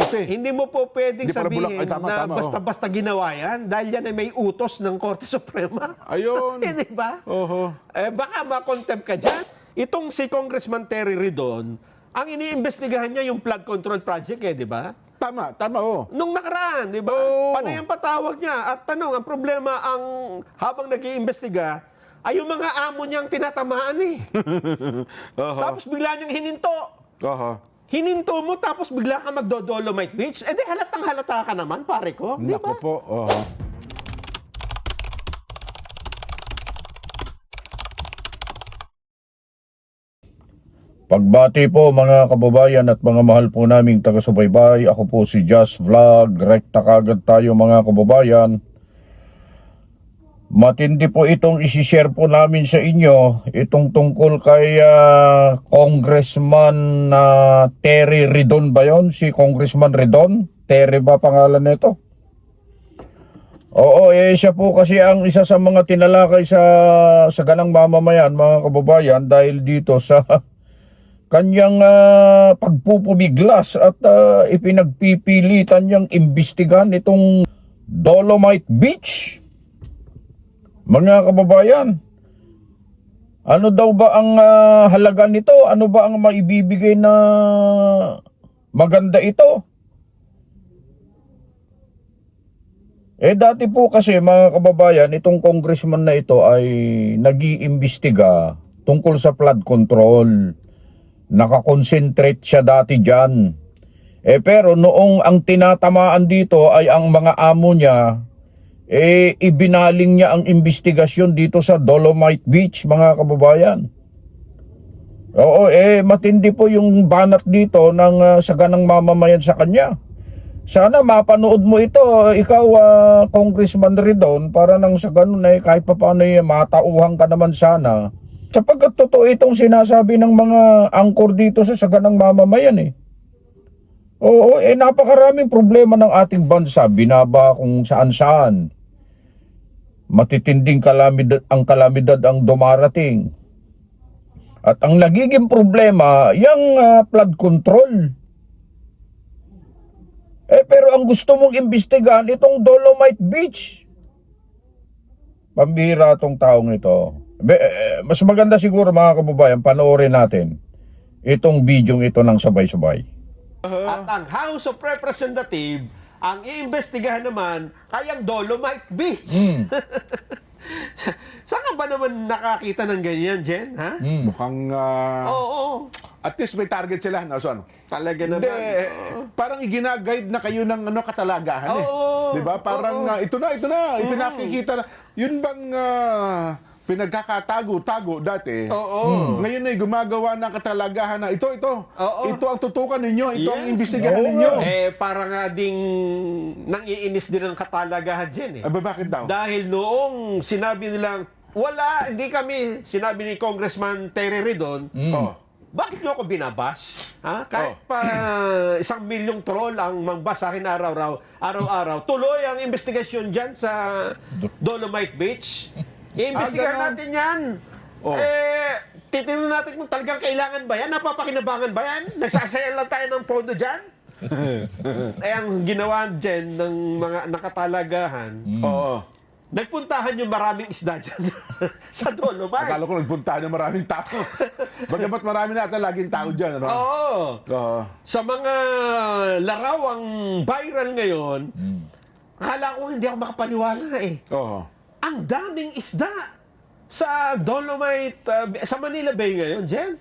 Eh. Hindi mo po pwedeng Hindi sabihin ay, tama, na tama, oh. basta-basta ginawa yan dahil yan ay may utos ng Korte Suprema. Ayun. Hindi ba? Oho. Eh, baka makontempt ka dyan. Itong si Congressman Terry Ridon, ang iniimbestigahan niya yung flood control project eh, di ba? Tama, tama oh. Nung nakaraan, di ba? Oo. Panay ang patawag niya. At tanong, ang problema ang habang nag-iimbestiga, ay yung mga amo niyang tinatamaan eh. Oho. Tapos bigla niyang hininto. Oho. Hininto mo tapos bigla ka magdo-Dolomite Beach. Eh di halatang halata ka naman, pare ko. Di Naku ba? po. Oho. Pagbati po mga kababayan at mga mahal po naming taga-subaybay, ako po si Just Vlog, rekta kagad tayo mga kababayan. Matindi po itong isishare po namin sa inyo, itong tungkol kay ah, Congressman na Terry Ridon ba yon? Si Congressman Ridon? Terry ba pangalan nito? Oo, eh siya po kasi ang isa sa mga tinalakay sa sa ganang mamamayan, mga kababayan, dahil dito sa kanyang ah, pagpupumiglas at ah, ipinagpipilitan niyang imbestigan itong Dolomite Beach. Mga kababayan, ano daw ba ang ah, halaga nito? Ano ba ang maibibigay na maganda ito? Eh dati po kasi mga kababayan, itong congressman na ito ay nag-iimbestiga tungkol sa flood control. Nakakonsentrate siya dati dyan. Eh pero noong ang tinatamaan dito ay ang mga amo niya, eh ibinaling niya ang investigasyon dito sa Dolomite Beach mga kababayan. Oo, eh matindi po yung banat dito ng ah, saganang mamamayan sa kanya. Sana mapanood mo ito, ikaw ah, Congressman Ridon, para nang sa ganun eh, kahit pa paano eh, matauhan ka naman sana. Sapagkat totoo itong sinasabi ng mga angkor dito sa saganang mamamayan eh. Oo, eh napakaraming problema ng ating bansa, binaba kung saan-saan. Matitinding kalamidad, ang kalamidad ang dumarating. At ang nagiging problema, yung ah, flood control. Eh pero ang gusto mong imbestigahan itong Dolomite Beach. Pambihira tong taong ito. Be, eh, mas maganda siguro mga kababayan, panoorin natin itong video ito ng sabay-sabay. At ang House of Representative, ang iimbestigahan naman ay ang Dolomite Beach. Saan ka ba naman nakakita ng ganyan, Jen? Ha? Mukhang ah, Oo, at least may target sila. No, so, ano? talaga Hindi, naman. parang iginaguide na kayo ng ano katalagahan eh. Oo. 'Di ba? Parang Oo. ah, ito na, ito na, ipinakikita na. Yun bang ah, pinagkakatago-tago dati? Oo. Ngayon ay gumagawa ng katalagahan na ito, ito. Oo. Ito ang tutukan ninyo, ito ang Yes. imbestigahan Oo ninyo. Eh, para nga ding nangiinis din ang katalagahan dyan eh. Aba, bakit daw? Dahil noong sinabi nilang, wala, hindi kami, sinabi ni Congressman Terry Ridon, Oh. bakit nyo ako binabas? Ha? Kahit Oh. pa isang milyong troll ang mangbas sa akin araw-araw, araw-araw, tuloy ang investigasyon dyan sa Dolomite Beach. Iimbestigahan Ah, ganon. natin yan. Oh. Eh, titingnan natin kung talagang kailangan ba yan? Napapakinabangan ba yan? Nagsasayang lang tayo ng pondo dyan? eh, ang ginawa dyan ng mga nakatalagahan, Oo. nagpuntahan yung maraming isda dyan sa Dolomite. Akala ko nagpunta ng maraming tao. Bagamat marami na ata laging tao dyan. Ano? Oo. Oo. Sa mga larawang viral ngayon, akala ko hindi ako makapaniwala eh. Oo. Ang daming isda sa Dolomite, uh, sa Manila Bay ngayon, Jen.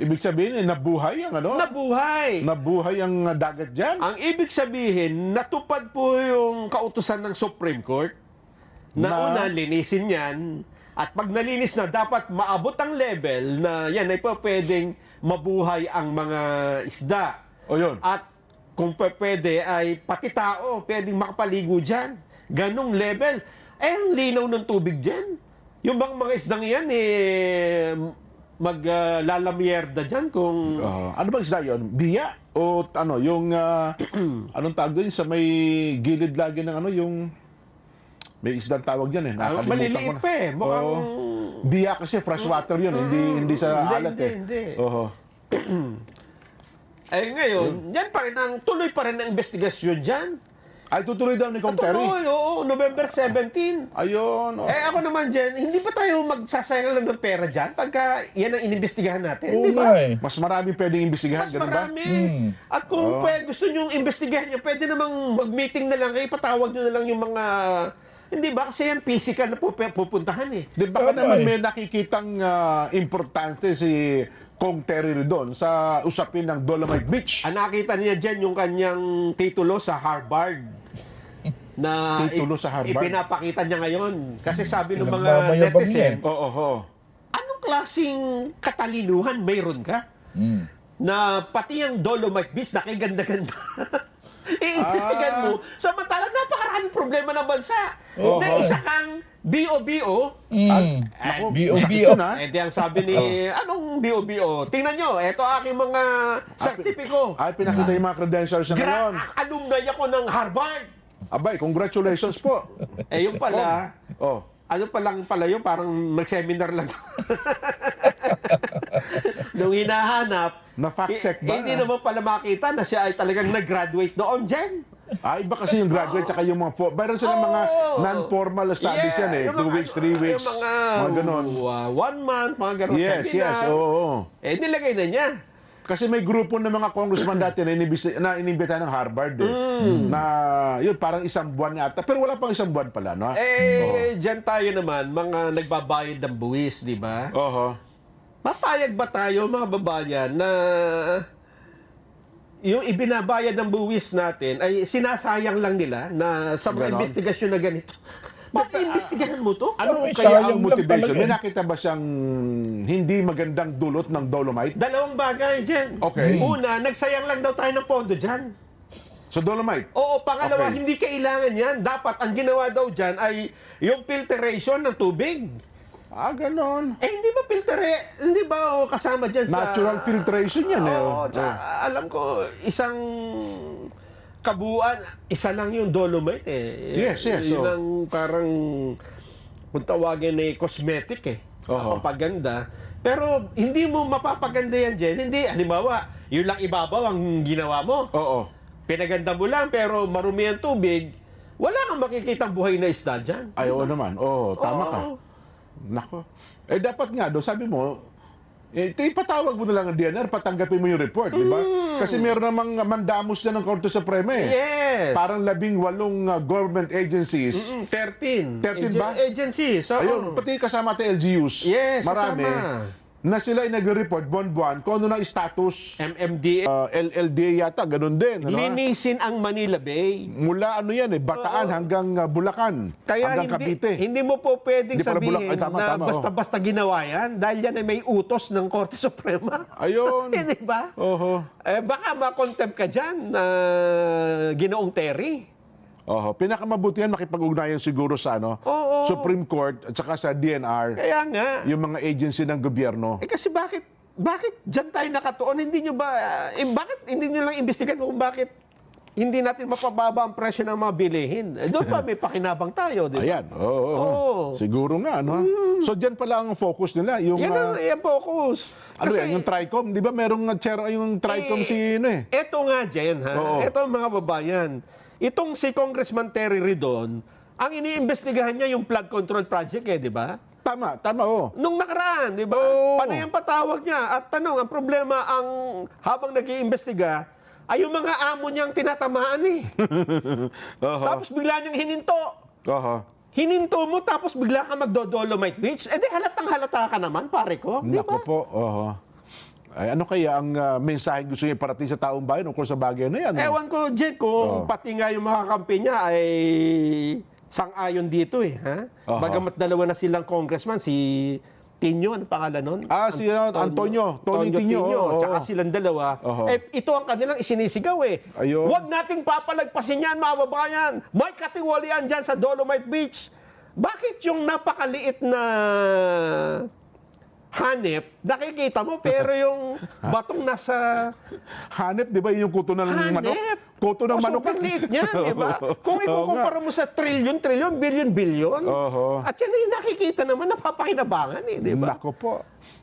Ibig sabihin, eh, nabuhay ang ano? Nabuhay. nabuhay ang uh, dagat dyan? Ang ibig sabihin, natupad po yung kautusan ng Supreme Court na, Na? una, linisin yan. At pag nalinis na, dapat maabot ang level na yan ay pwedeng mabuhay ang mga isda. O yun. At kung pwede ay pati tao pwedeng makapaligo dyan. Ganong level. Eh, ang linaw ng tubig dyan. Yung bang mga isdang yan, eh, maglalamierda dyan kung... Oo. ano bang isda yun? Biya? O ano, yung, ah, anong tawag doon? Sa may gilid lagi ng ano, yung, may isdang tawag dyan eh. Ah, Nakalimutan ko na. pa eh. Mukhang... Biya kasi fresh water yun, hindi hindi sa Hindi, alat hindi, eh. hindi. Oo. Eh ngayon, yan pa rin ang tuloy pa rin ang investigasyon dyan. Ay, tutuloy daw ni Kong Terry. Tuloy, oo, November 17. Ayun. oh. Eh ako naman dyan, hindi ba tayo magsasayang lang ng pera dyan pagka yan ang inimbestigahan natin? Oo Di nga ba? eh. Mas maraming pwedeng imbestigahan, Mas ganun ba? marami. Hmm. At kung pwede, gusto nyo imbestigahan nyo, pwede namang mag-meeting na lang kayo, patawag nyo na lang yung mga... Hindi ba? Kasi yan physical na pup- pupuntahan eh. Di ba Tama naman eh. may nakikitang ah, importante si Kong Terry doon sa usapin ng Dolomite Beach. Ang nakita niya dyan yung kanyang titulo sa Harvard. Na Titulo sa Harvard? ipinapakita niya ngayon. Kasi sabi ng mga Pinagmamayabang netizen, Oo, oo. anong klaseng katalinuhan mayroon ka? Hmm. Na pati ang Dolomite Beach, nakiganda-ganda. Iimbestigan Ah. mo, samantalang napakaraming problema ng bansa. Oo. Na isa kang BOBO, Mm. Naku, B.O.B.O. sakit yun, ha? eh di ang sabi ni, anong BOBO? Tingnan nyo, eto aking mga sertipiko. Ay, pinakita yung mga credentials niya ngayon. Alumni ako ng Harvard. Abay, congratulations po. Eh yung pala, Oh. ano pa lang pala yun, parang nag-seminar lang. Nung hinahanap, Na-fact check ba? eh, hindi naman pala makita na siya ay talagang nag-graduate doon, Jen. Ah, iba kasi yung graduate tsaka yung mga... fo- Mayroon silang mga Oo. non-formal studies yan eh. yung Two mga- weeks, three weeks. Yung mga, mga ganon. uh, one month, mga ganon Yes, seminar. yes. Oo, oo. Eh, nilagay na niya. Kasi may grupo ng mga congressman dati na, inibis- na inimbita ng Harvard eh. Mm. Na yun, parang isang buwan yata. Pero wala pang isang buwan pala, no? Eh, dyan tayo naman, mga nagbabayad ng buwis, di ba? Oho. Papayag ba tayo, mga babayan, na yung ibinabayad ng buwis natin ay sinasayang lang nila na sa mga Ganon. investigasyon na ganito. Bakit imbestigahan mo to? Ano May kaya sayang ang lang motivation? talaga May nakita ba siyang hindi magandang dulot ng Dolomite? Dalawang bagay, Jen. Okay. Una, nagsayang lang daw tayo ng pondo dyan. Sa Dolomite? Oo, pangalawa, Okay. hindi kailangan yan. Dapat, ang ginawa daw dyan ay yung filtration ng tubig. Ah, ganon. Eh, hindi ba filtere? Hindi ba oh, kasama dyan sa... Natural filtration yan eh. Oo, tsaka alam ko, isang kabuuan, isa lang yung dolomite eh. Yes, yes, Yun oo. ang parang, kung tawagin ay cosmetic eh. Oo. Papaganda. Pero hindi mo mapapaganda yan, Jen. Hindi, halimbawa, yun lang ibabaw ang ginawa mo. Oo. Pinaganda mo lang, pero marumi ang tubig, wala kang makikitang buhay na isda dyan. Ay, oo naman. Oo, tama ka. Oo. Nako. Eh, dapat nga do sabi mo, eh, ito ipatawag mo na lang ang DNR, patanggapin mo yung report, di ba? Kasi meron namang mandamos na ng Korte Suprema eh. Mm. Yes. Parang labing walong uh, government agencies. Mm, 13. 13 ba? Agency. So, Ayun, pati kasama tayo LGUs. Yes, Marami. kasama. Na sila ay nagre-report buwan-buwan kung ano na status. MMDA. Uh, LLDA yata, ganun din. Ano? Linisin ang Manila Bay. Mula ano yan eh, Bataan hanggang uh, Bulacan. Kaya hanggang hindi, Cavite. hindi mo po pwedeng Hindi pala sabihin Bulacan. Ay, tama, na tama, oh. basta-basta ginawa yan dahil yan ay may utos ng Korte Suprema. Ayun. Hindi ba? Oho. Eh, baka makontempt ka dyan na ginoong Terry. Oho. Pinakamabutihan makipag-ugnayan siguro sa ano, Oo. Supreme Court at saka sa DNR, Kaya nga. yung mga agency ng gobyerno. Eh kasi bakit bakit dyan tayo nakatuon? Hindi nyo ba, eh, bakit hindi nyo lang imbestigan kung bakit hindi natin mapababa ang presyo ng mga bilihin? Eh, doon pa may pakinabang tayo, di ba? Ayan. Oo. oo. Oo. Siguro nga, no? So, dyan pala ang focus nila. Yung, Yan ang ah, yan focus. ano yan, yung TRICOM. Di ba merong chair, yung TRICOM Eh, si, ano eh. Ito nga, Jen, ha? Oo. Ito mga babayan. Itong si Congressman Terry Ridon, ang iniimbestigahan niya yung flood control project eh, di ba? Tama, tama, oh. Nung nakaraan, di ba? Oo. Panay ang patawag niya. At tanong, ang problema ang habang nag iimbestiga ay yung mga amo niyang tinatamaan eh. Oho. Tapos bigla niyang hininto. Oho. Hininto mo tapos bigla ka magdo-Dolomite Beach. Eh di halatang halata ka naman, pare ko. Di Nako ba? po. Oho. Ay, ano kaya ang uh, mensahe gusto niya parating sa taong bayan ukol sa bagay na yan? no? Ewan ko, Jed, kung Oo. pati nga yung mga kampi niya ay sang-ayon dito eh. Ha? Aha. Bagamat dalawa na silang congressman, si Tinyo, ano pangalan nun? Ah, si uh, Antonio. Tony Tinio. oo, tsaka oo. silang dalawa. Oho. Eh, ito ang kanilang isinisigaw eh. Ayun. Huwag nating papalagpasin yan, mga babayan. May katiwalian dyan sa Dolomite Beach. Bakit yung napakaliit na hanep, nakikita mo, pero yung batong nasa Hanep, di ba yung kuto ng manok? hanep. Kuto ng O, manok. sobrang liit niya, di ba? Kung ikukumpara mo sa trillion, trillion, billion, billion, Oho. at yan ay nakikita naman, napapakinabangan eh, di ba? Nako po.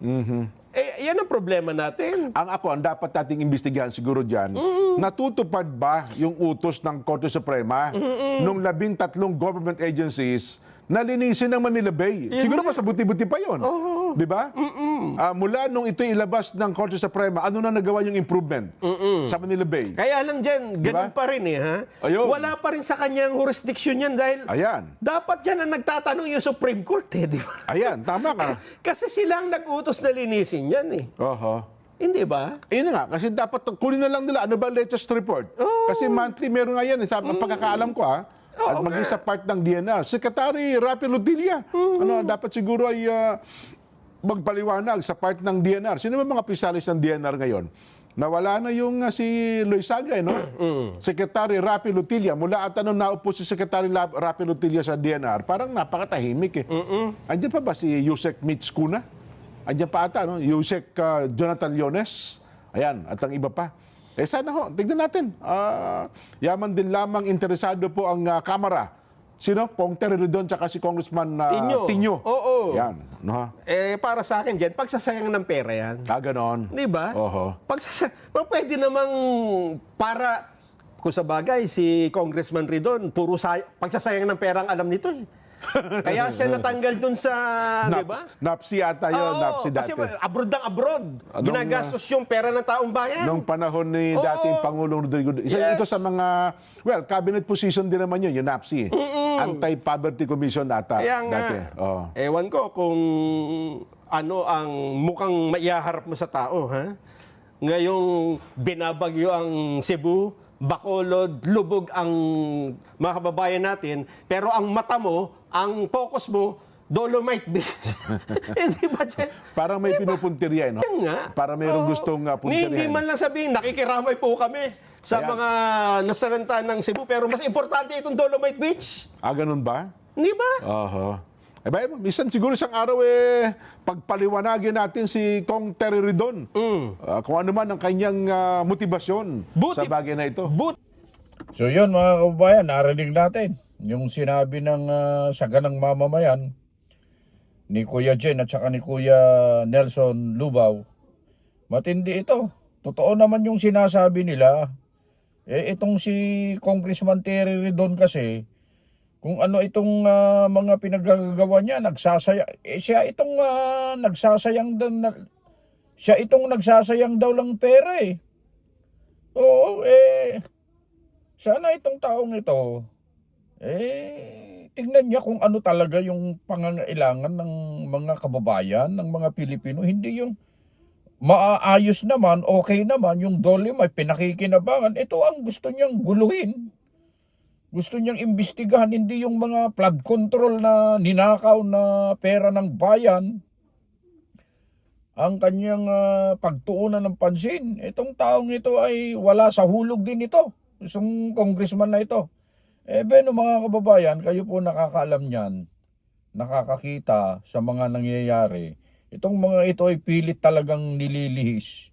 Mhm. Eh, yan ang problema natin. Ang ako, ang dapat nating imbestigahan siguro dyan, natutupad ba yung utos ng Korte Suprema nung labing tatlong government agencies na linisin ng Manila Bay? Siguro mas buti-buti pa yun. Di ba? Ah, mula nung ito ilabas ng Korte Suprema, ano na nagawa yung improvement sa Manila Bay? Kaya lang dyan, ganun Diba? pa rin eh, ha? Ayun. Wala pa rin sa kanyang jurisdiction yan dahil Ayan. dapat yan ang nagtatanong yung Supreme Court eh, di ba? Ayan, tama ka. Kasi silang nag-utos na linisin yan eh. Oho. Hindi ba? Ayun na nga, kasi dapat kunin na lang nila ano ba latest report. Kasi monthly meron nga yan, eh, sa pagkakaalam ko ha. At maging nga. sa part ng DNR. Secretary Rapi Lutilla. Ano, dapat siguro ay ah, magpaliwanag sa part ng DNR. Sino ba mga pisalis ng DNR ngayon? Nawala na yung ah, si Luis Sagay, no? Secretary Rapi Lutilla. Mula at ano naupo si Secretary Rapi Lutilla sa DNR, parang napakatahimik eh. Andiyan pa ba si Yusek Mitch Kuna? Andiyan pa ata, no? Yusek ah, Jonathan Leones. Ayan, at ang iba pa. Eh sana ho, tignan natin. Ah, yaman din lamang interesado po ang ah, Kamara. Sino? Kong Terry Redon tsaka si Congressman ah, Tinyo. Tinyo. Oo. Yan. No, ha? Eh, para sa akin dyan, pagsasayang ng pera yan. Ah, ganon. Di ba? Oho. Pagsasa- well, pwede namang para, kung sa bagay, si Congressman Ridon, puro say- pagsasayang ng pera ang alam nito eh. Kaya siya natanggal dun sa, di ba? Naps, napsi ata yun, Oo, napsi kasi dati. abroad ng abroad. Ginagastos yung pera ng taong bayan. Nung panahon ni Oo. dating Pangulong Rodrigo. Isa Yes. ito sa mga, well, cabinet position din naman yun, yung NAPSI. Anti-Poverty Commission ata. Kaya nga, Dati. Oh. ewan ko kung ano ang mukhang maihaharap mo sa tao, ha? Ngayong binabagyo ang Cebu, Bacolod, lubog ang mga kababayan natin, pero ang mata mo, ang focus mo, Dolomite Beach. Hindi ba, Chen? Parang may pinupuntirya, no? Yan nga. Para mayroong Oo. gustong uh, Ni, Hindi puntiryahin. man lang sabihin, nakikiramay po kami sa Ayan. mga nasalanta ng Cebu, pero mas importante itong Dolomite Beach. Ah, ganun ba? Hindi ba? Oho. Eh ba, minsan siguro isang araw eh, pagpaliwanagin natin si Kong Terry Ridon. Ah, kung ano man ang kanyang ah, motibasyon Buti- sa bagay na ito. But, So yun mga kababayan, narinig natin yung sinabi ng uh, saganang mamamayan ni Kuya Jen at saka ni Kuya Nelson Lubaw. Matindi ito. Totoo naman yung sinasabi nila. Eh itong si Congressman Terry Ridon kasi, kung ano itong ah, mga pinagagawa niya, nagsasaya, eh, siya itong ah, nagsasayang na, siya itong nagsasayang daw lang pera eh. Oo, eh, sana itong taong ito, eh, tingnan niya kung ano talaga yung pangangailangan ng mga kababayan, ng mga Pilipino. Hindi yung maaayos naman, okay naman, yung dole may pinakikinabangan. Ito ang gusto niyang guluhin. Gusto niyang imbestigahan, hindi yung mga flood control na ninakaw na pera ng bayan ang kanyang ah, pagtuunan ng pansin. Itong taong ito ay wala sa hulog din ito. Isang congressman na ito. Eh, beno mga kababayan, kayo po nakakaalam niyan, nakakakita sa mga nangyayari. Itong mga ito ay pilit talagang nililihis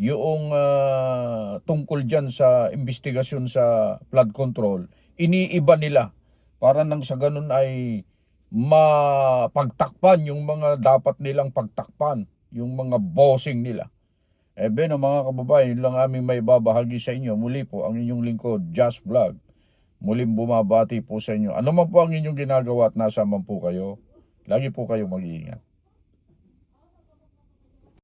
yung ah, tungkol dyan sa investigasyon sa flood control. Iniiba nila para nang sa ganun ay mapagtakpan yung mga dapat nilang pagtakpan, yung mga bossing nila. Eh ben, mga kababayan, lang aming may babahagi sa inyo. Muli po, ang inyong lingkod, Just Vlog. Muling bumabati po sa inyo. Ano man po ang inyong ginagawa at nasa man po kayo, lagi po kayo mag-iingat.